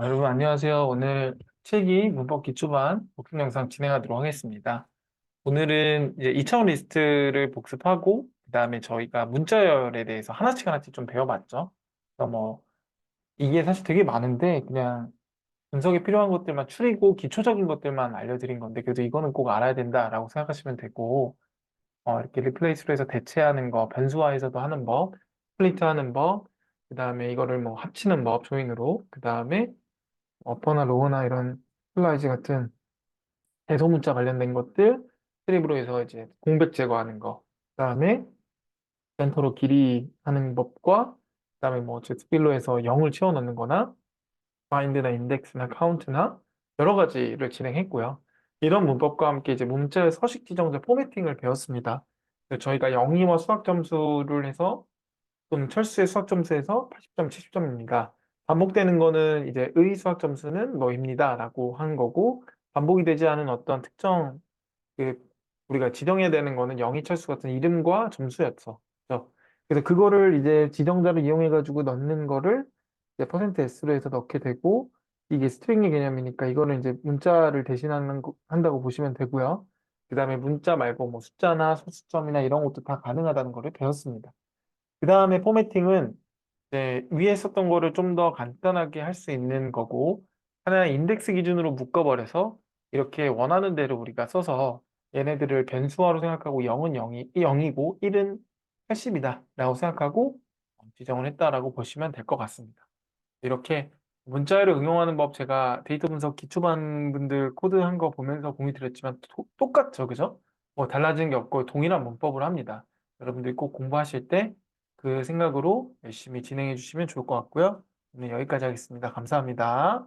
아, 여러분 안녕하세요. 오늘 책이 문법 기초반 목표 영상 진행하도록 하겠습니다. 오늘은 이제 2차원 리스트를 복습하고 그다음에 저희가 문자열에 대해서 하나씩 하나씩 좀 배워봤죠. 그래서 뭐 이게 사실 되게 많은데 그냥 분석에 필요한 것들만 추리고 기초적인 것들만 알려드린 건데 그래도 이거는 꼭 알아야 된다라고 생각하시면 되고 어, 이렇게 리플레이스로 해서 대체하는 거, 변수화해서도 하는 법, 스플리트 하는 법, 그 다음에 이거를 뭐 합치는 법, 조인으로, 그 다음에 어퍼나 로어나 이런 플라이즈 같은 대소 문자 관련된 것들 스트립으로 해서 이제 공백 제거하는 거 그다음에 센터로 길이 하는 법과 그다음에 뭐 제스필로 해서 0을 채워 넣는 거나 바인드나 인덱스나 카운트나 여러 가지를 진행했고요. 이런 문법과 함께 이제 문자의 서식 지정자 포매팅을 배웠습니다. 저희가 영의와 수학 점수를 해서 또는 철수의 수학 점수에서 80점, 70점입니다. 반복되는 거는 이제 의 수학 점수는 뭐입니다 라고 한 거고 반복이 되지 않은 어떤 특정 그 우리가 지정해야 되는 거는 영희 철수 같은 이름과 점수였어. 그죠? 그래서 그거를 이제 지정자를 이용해 가지고 넣는 거를 이제 퍼센트 S로 해서 넣게 되고 이게 스트링의 개념이니까 이거는 이제 문자를 대신하는 거, 한다고 보시면 되고요. 그 다음에 문자 말고 뭐 숫자나 소수점이나 이런 것도 다 가능하다는 거를 배웠습니다. 그 다음에 포매팅은 이제 위에 썼던 거를 좀 더 간단하게 할 수 있는 거고 하나의 인덱스 기준으로 묶어버려서 이렇게 원하는 대로 우리가 써서 얘네들을 변수화로 생각하고 0은 0이 0이고 1은 80이다 라고 생각하고 지정을 했다라고 보시면 될 것 같습니다. 이렇게 문자열을 응용하는 법 제가 데이터 분석 기초반 분들 코드 한 거 보면서 공유 드렸지만 도- 똑같죠 그죠? 뭐 달라진 게 없고 동일한 문법을 합니다. 여러분들이 꼭 공부하실 때 그 생각으로 열심히 진행해 주시면 좋을 것 같고요. 오늘 여기까지 하겠습니다. 감사합니다.